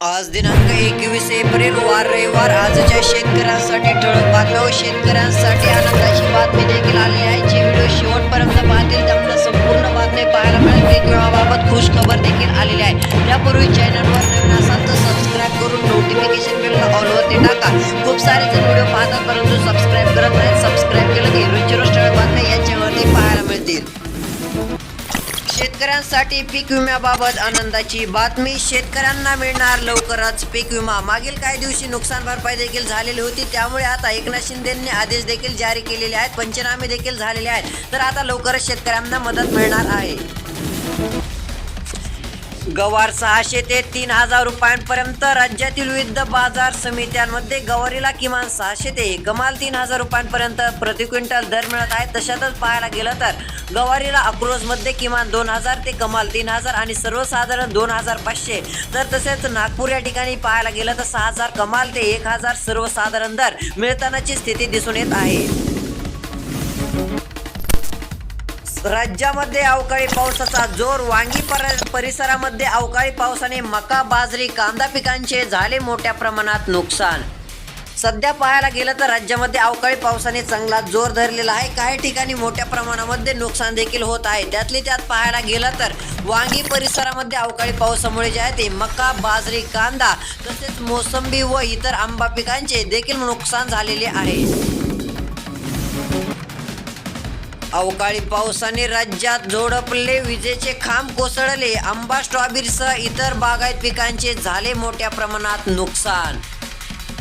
आज दिनांक एकवीस एप्रिल वार रविवार. आजच्या शेतकऱ्यांसाठी ठळक बातम्या व शेतकऱ्यांसाठी आनंदाची बातमी देखील आलेली आहे. जी व्हिडिओ शेवटपर्यंत पाहतील त्यामुळे संपूर्ण बातमी पाहायला मिळेल. वेगवेगळ्याबाबत खुश खबर देखील आलेली आहे. त्यापूर्वी चॅनलवर नवीन असाल तर सबस्क्राईब करून नोटिफिकेशन बिलला ऑलवरती टाका. खूप सारे जण व्हिडिओ पाहतात परंतु सबस्क्राईब शेतकऱ्यांसाठी पीक विम्याबाबत आनंदाची बातमी. शेतकऱ्यांना मिळणार लवकरच पीक विमा. मागील काही दिवशी नुकसान भरपाई देखील झालेली होती. त्यामुळे आता एकनाथ शिंदेंनी आदेश देखील जारी केलेले आहेत. पंचनामे देखील झालेले आहेत. तर आता लवकरच शेतकऱ्यांना मदत मिळणार आहे. गवार सहाशे ते तीन हजार रुपयांपर्यंत राज्यातील विविध बाजार समित्यांमध्ये गवारीला किमान सहाशे ते कमाल तीन हजार रुपयांपर्यंत प्रति क्विंटल दर मिळत आहे. तशातच पाहायला गेलं तर गवारीला अक्रोजमध्ये किमान दोन हजार ते कमाल तीन हजार आणि सर्वसाधारण दोन हजार पाचशे. तर तसेच नागपूर या ठिकाणी पाहायला गेलं तर सहा हजार कमाल ते एक हजार सर्वसाधारण दर मिळतानाची स्थिती दिसून येत आहे. राज्यामध्ये अवकाळी पावसाचा जोर वांगी पर- परिसरामध्ये अवकाळी पावसाने मका बाजरी कांदा पिकांचे झाले मोठ्या प्रमाणात नुकसान. सध्या पाहायला गेलं तर राज्यामध्ये अवकाळी पावसाने चांगला जोर धरलेला आहे. काही ठिकाणी मोठ्या प्रमाणामध्ये नुकसान देखील होत आहे. त्यातली त्यात पाहायला गेलं तर वांगी परिसरामध्ये अवकाळी पावसामुळे जे आहे ते मका बाजरी कांदा तसेच मोसंबी व इतर आंबा पिकांचे देखील नुकसान झालेले आहे. अवकाळी पावसाने राज्यात झोडपले विजेचे खांब कोसळले आंबा स्ट्रॉबेरीसह इतर बागायत पिकांचे झाले मोठ्या प्रमाणात नुकसान.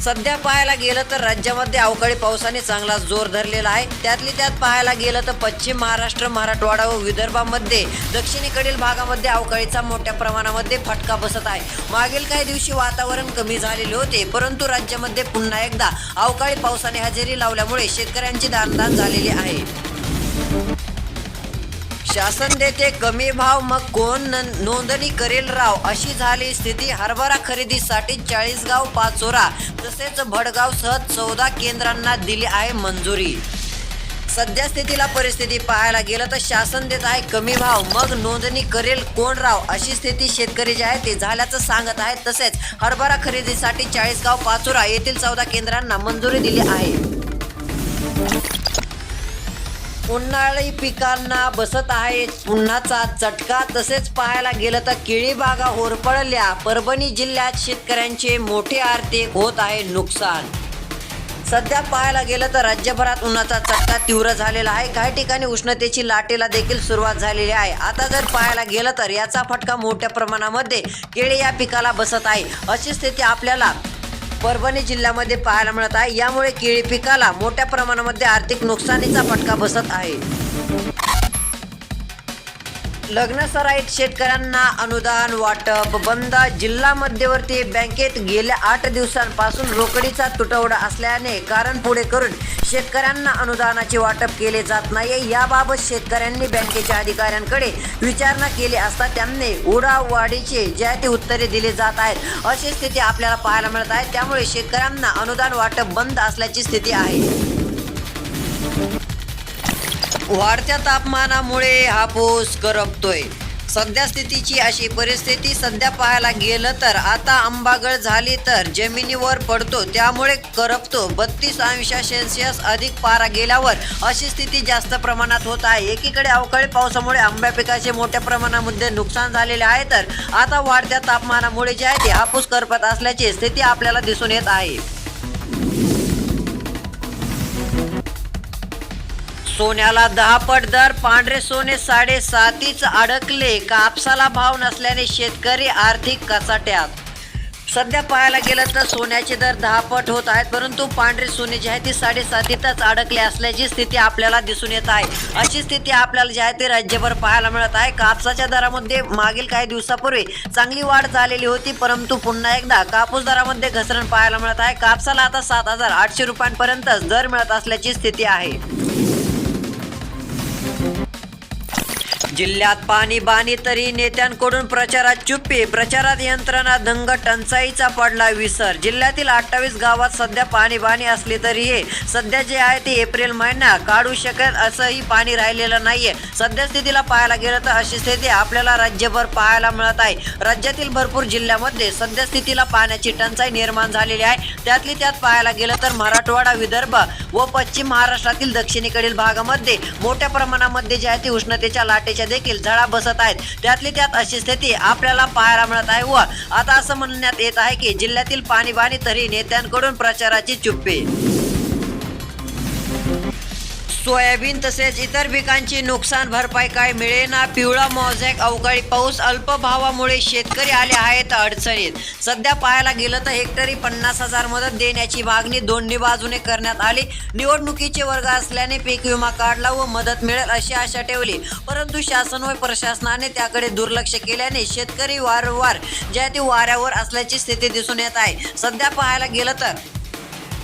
सध्या पाहायला गेलं तर राज्यामध्ये अवकाळी पावसाने चांगला जोर धरलेला आहे. त्यातली त्यात पाहायला गेलं तर पश्चिम महाराष्ट्र मराठवाडा व विदर्भामध्ये दक्षिणेकडील भागामध्ये अवकाळीचा मोठ्या प्रमाणामध्ये फटका बसत आहे. मागील काही दिवशी वातावरण कमी झालेले होते परंतु राज्यामध्ये पुन्हा एकदा अवकाळी पावसाने हजेरी लावल्यामुळे शेतकऱ्यांची दानदान झालेली आहे. शासन देते कमी भाव मग कोण न- नोंदणी करेल राव? अशी झाली स्थिती हरभरा खरेदीसाठी चाळीसगाव पाचोरा तसेच भडगाव सह चौदा केंद्रांना दिली आहे मंजुरी. सध्या स्थितीला परिस्थिती पाहायला गेलं तर शासन देत आहे कमी भाव मग नोंदणी करेल कोण राव? अशी स्थिती शेतकरी जे आहे ते झाल्याचं सांगत आहेत. तसेच हरभरा खरेदीसाठी चाळीसगाव पाचोरा येथील चौदा केंद्रांना मंजुरी दिली आहे. उन्हाळी पिकांना बसत आहे. उन्हाचा चटका. तसेच पाहायला गेलं तर केळी बागा होरपळल्या. परभणी जिल्ह्यात शेतकऱ्यांचे मोठे आर्थिक होत आहे नुकसान. सध्या पाहायला गेलं तर राज्यभरात उन्हाचा चटका तीव्र झालेला आहे. काही ठिकाणी उष्णतेची लाटेला देखील सुरुवात झालेली आहे. आता जर पाहायला गेलं तर याचा फटका मोठ्या प्रमाणामध्ये केळी या पिकाला बसत आहे. अशी स्थिती आपल्याला परभणी जिल्ह्यामध्ये पाहायला मिळत आहे. यामुळे केळी पिकाला मोठ्या प्रमाणामध्ये आर्थिक नुकसानीचा फटका बसत आहे. लग्नसराईत शेतकऱ्यांना अनुदान वाटप बंद. जिल्हा मध्यवर्ती बँकेत गेल्या आठ दिवसांपासून रोकडीचा तुटवडा असल्याने कारण पुढे करून शेतकऱ्यांना अनुदानाचे वाटप केले जात नाही याबाबत शेतकऱ्यांनी बँकेच्या अधिकाऱ्यांकडे विचारणा केली असता त्यांनी उडावाडीचे ज्या ते उत्तरे दिले जात आहेत. अशी स्थिती आपल्याला पाहायला मिळत आहे. त्यामुळे शेतकऱ्यांना अनुदान वाटप बंद असल्याची स्थिती आहे. वाढत्या तापमानामुळे हापूस करपतोय. सध्या स्थितीची अशी परिस्थिती सध्या पाहायला गेलं तर आता आंबागळ झाली तर जमिनीवर पडतो त्यामुळे करपतो. बत्तीस अंश सेल्सिअस अधिक पारा गेल्यावर अशी स्थिती जास्त प्रमाणात होत आहे. एकीकडे अवकाळी पावसामुळे आंब्या पिकाचे मोठ्या प्रमाणामध्ये नुकसान झालेले आहे तर आता वाढत्या तापमानामुळे जे आहे ते हापूस करपत असल्याची स्थिती आपल्याला दिसून येत आहे. सोन्याला दहा पट दर पांढरे सोने साडेसातीच अडकले. कापसाला भाव नसल्याने शेतकरी आर्थिक कचाट्यात. सध्या पाहायला गेलं तर सोन्याचे दर दहा पट होत आहेत परंतु पांढरे सोने जे आहे ते साडेसातीतच अडकले असल्याची स्थिती आपल्याला दिसून येत आहे. अशी स्थिती आपल्याला जी आहे ते राज्यभर पाहायला मिळत आहे. कापसाच्या दरामध्ये मागील काही दिवसापूर्वी चांगली वाढ झालेली होती परंतु पुन्हा एकदा कापूस दरामध्ये घसरण पाहायला मिळत आहे. कापसाला आता सात हजार आठशे रुपयांपर्यंतच दर मिळत असल्याची स्थिती आहे. जिल्ह्यात पाणी बाणी तरी नेत्यांकडून प्रचारात चुप्पी. प्रचारात यंत्रणा दंग टंचाईचा पडला विसर. जिल्ह्यातील अठ्ठावीस गावात सध्या पाणी बाणी असली तरीही सध्या जे आहे ते एप्रिल महिना काढू शकत असंही पाणी राहिलेलं नाहीये. सध्या स्थितीला पाहायला गेलं तर अशी स्थिती आपल्याला राज्यभर पाहायला मिळत आहे. राज्यातील भरपूर जिल्ह्यामध्ये सध्या स्थितीला पाण्याची टंचाई निर्माण झालेली आहे. त्यातली त्यात पाहायला गेलं तर मराठवाडा विदर्भ व पश्चिम महाराष्ट्रातील दक्षिणेकडील भागामध्ये मोठ्या प्रमाणामध्ये जे आहे ते उष्णतेच्या लाटेच्या देखील धडा बसत आहेत. त्यातली त्यात अशी स्थिती आपल्याला पाहायला मिळत आहे व आता असं म्हणण्यात येत आहे की जिल्ह्यातील पाणीबाणी तरी नेत्यांकडून प्रचाराची चुप्पी. सोयाबीन तसेच इतर पिकांची नुकसान भरपाई काय मिळेना पिवळा मोझॅक अवकाळी पाऊस अल्प भावामुळे शेतकरी आले आहेत अडचणीत. सध्या पाहायला गेलं तर हेक्टरी पन्नास हजार मदत देण्याची मागणी दोन्ही बाजूने करण्यात आली. निवडणुकीचे वर्ग असल्याने पीक विमा काढला व मदत मिळेल अशी आशा ठेवली. परंतु शासन व प्रशासनाने त्याकडे दुर्लक्ष केल्याने शेतकरी वारंवार ज्या ते वाऱ्यावर असल्याची स्थिती दिसून येत आहे. सध्या पाहायला गेलं तर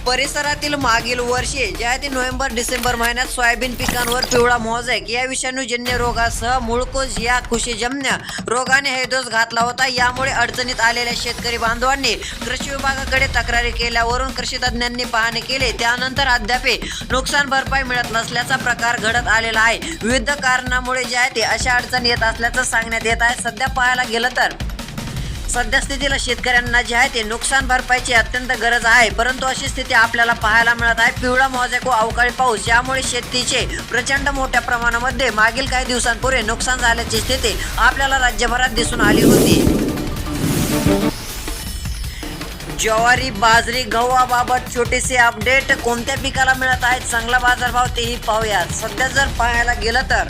परिसरातील मागील वर्षी ज्या आहे ते नोव्हेंबर डिसेंबर महिन्यात सोयाबीन पिकांवर पिवळा मोझॅक या विषाणूजन्य रोगासह मुळकोज या कृषीजन्य रोगाने हैदोस घातला होता. यामुळे अडचणीत आलेल्या शेतकरी बांधवांनी कृषी विभागाकडे तक्रारी केल्यावरून कृषी तज्ज्ञांनी पाहणी केली. त्यानंतर अद्याप नुकसान भरपाई मिळत नसल्याचा प्रकार घडत आलेला आहे. विविध कारणामुळे जे आहे ते अशा अडचणी येत असल्याचं सांगण्यात येत आहे. सध्या पाहायला गेलं तर सध्या स्थितीला शेतकऱ्यांना जे आहे ते नुकसान भरपाईची अत्यंत गरज आहे. परंतु अशी स्थिती आपल्याला पाहायला मिळत आहे. पिवळा मोझॅक अवकाळी पाऊस यामुळे शेतीचे प्रचंड मोठ्या प्रमाणामध्ये मागील काही दिवसांपूर्वी नुकसान झाल्याची स्थिती आपल्याला राज्यभरात दिसून आली होती. ज्वारी बाजरी गव्हाबाबत छोटेसे अपडेट कोणत्या पिकाला मिळत आहेत? चांगला बाजारभाव तेही पाहूयात. सध्या जर पाहायला गेलं तर?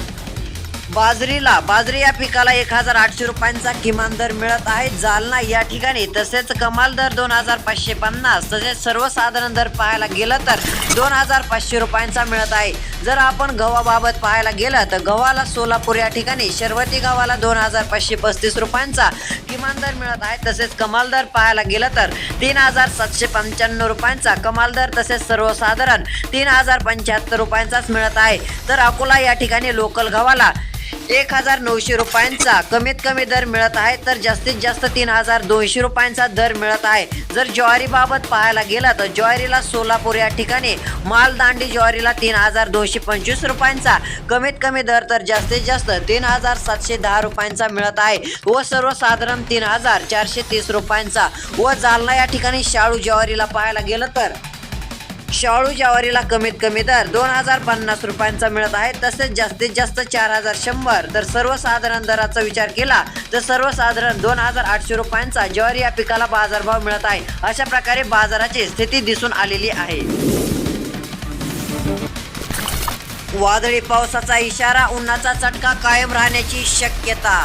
बाजरीला. बाजरी या पिकाला एक हजार आठशे रुपयांचा किमान दर मिळत आहे. जालना या ठिकाणी तसेच कमाल दर दोन हजार पाचशे पन्नास तसेच सर्वसाधारण दर पाहायला गेलं तर दोन हजार पाचशे रुपयांचा मिळत आहे. जर आपण गव्हाबाबत पाहायला गेलं तर गव्हाला सोलापूर या ठिकाणी शर्वती गव्हाला दोन हजार पाचशे पस्तीस रुपयांचा किमान दर मिळत आहे. तसेच कमाल दर पाहायला गेलं तर तीन हजार सातशे पंच्याण्णव रुपयांचा कमाल दर तसेच सर्वसाधारण तीन हजार पंच्याहत्तर रुपयांचाच मिळत आहे. तर अकोला या ठिकाणी लोकल गव्हाला एक हजार नऊशे रुपयांचा कमीत कमी दर मिळत आहे तर जास्तीत जास्त तीन हजार दोनशे रुपयांचा दर मिळत आहे. जर ज्वारीबाबत पाहायला गेला तर ज्वारीला सोलापूर या ठिकाणी मालदांडी ज्वारीला तीन हजार दोनशे पंचवीस रुपयांचा कमीत कमी दर तर जास्तीत जास्त तीन हजार सातशे दहा रुपयांचा मिळत आहे. व सर्वसाधारण तीन हजार चारशे तीस रुपयांचा. व जालना या ठिकाणी शाळू ज्वारीला पाहायला गेलं तर शाळू ज्वारीला कमीत कमी दर दोन हजार पन्नास रुपयांचा मिळत आहे तसेच जास्तीत जास्त चार हजार शंभर. तर सर्वसाधारण दराचा विचार केला तर सर्वसाधारण दोन हजार आठशे रुपयांचा ज्वारी या पिकाला बाजारभाव मिळत आहे. अशा प्रकारे बाजाराची स्थिती दिसून आलेली आहे. वादळी पावसाचा इशारा उन्हाचा चटका कायम राहण्याची शक्यता.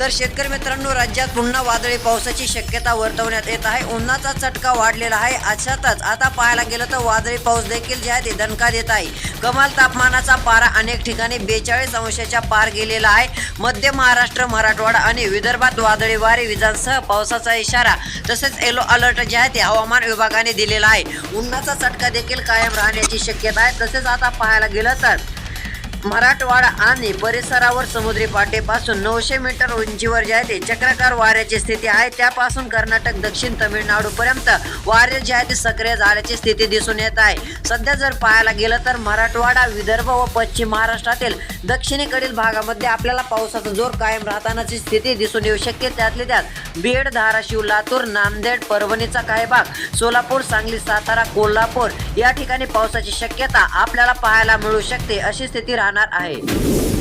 तर शेतकरी मित्रांनो राज्यात पुन्हा वादळी पावसाची शक्यता वर्तवण्यात येत आहे. उन्हाचा चटका वाढलेला आहे. अशातच आता पाहायला गेलं तर वादळी पाऊस देखील जे आहे ते दणका देत आहे कमाल तापमानाचा पारा अनेक ठिकाणी बेचाळीस अंशाच्या पार गेलेला आहे. मध्य महाराष्ट्र मराठवाडा आणि विदर्भात वादळी वारे विजांसह पावसाचा इशारा तसेच येलो अलर्ट जे आहे ते हवामान विभागाने दिलेला आहे. उन्हाचा चटका देखील कायम राहण्याची शक्यता आहे. तसेच आता पाहायला गेलं तर मराठवाडा आणि परिसरावर समुद्री पाठीपासून नऊशे मीटर उंचीवर जे आहे ते चक्राकार वाऱ्याची स्थिती आहे. त्यापासून कर्नाटक दक्षिण तमिळनाडूपर्यंत वारे जे आहे ते सक्रिय झाल्याची स्थिती दिसून येत आहे. सध्या जर पाहायला गेलं तर मराठवाडा विदर्भ व पश्चिम महाराष्ट्रातील दक्षिणेकडील भागामध्ये आपल्याला पावसाचा जोर कायम राहतानाची स्थिती दिसून येऊ शकते. त्यातले त्यात बीड धाराशिव लातूर नांदेड परभणीचा काही भाग सोलापूर सांगली सातारा कोल्हापूर या ठिकाणी पावसाची शक्यता आपल्याला पाहायला मिळू शकते. अशी स्थिती राहणार आहे.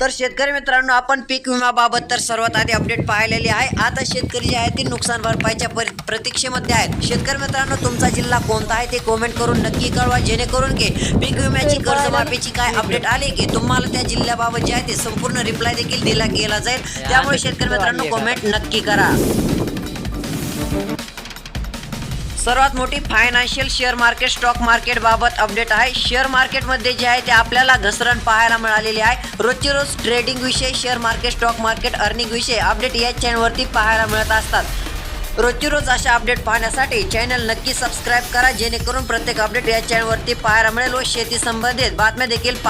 तर शेतकरी मित्रांनो आपण पीक विम्याबाबत तर सर्वात आधी अपडेट पाहिलेली आहे. आता शेतकरी जे आहे ते नुकसान भरपाईच्या परि प्रतीक्षेमध्ये आहेत. शेतकरी मित्रांनो तुमचा जिल्हा कोणता आहे ते कमेंट करून नक्की कळवा. जेणेकरून की पीक विम्याची कर्जमाफीची काय अपडेट आली की तुम्हाला त्या जिल्ह्याबाबत जे आहे ते संपूर्ण रिप्लाय देखील दिला गेला जाईल. त्यामुळे शेतकरी मित्रांनो कमेंट नक्की करा. सर्वात मोठी financial share market stock market बाबत अपडेट आहे. शेअर मार्केटमध्ये जे आहे ते आपल्याला घसरण पाहायला मिळालेली आहे. रोजची रोज ट्रेडिंग विषय share market stock market earning विषय अपडेट या चॅनलवरती पाहायला मिळत असतात. रोजची रोज अशा अपडेट पाहण्यासाठी चॅनल नक्की सबस्क्राईब करा जेणेकरून प्रत्येक अपडेट या चॅनलवरती पाहायला मिळेल व शेती संबंधित बातम्या देखील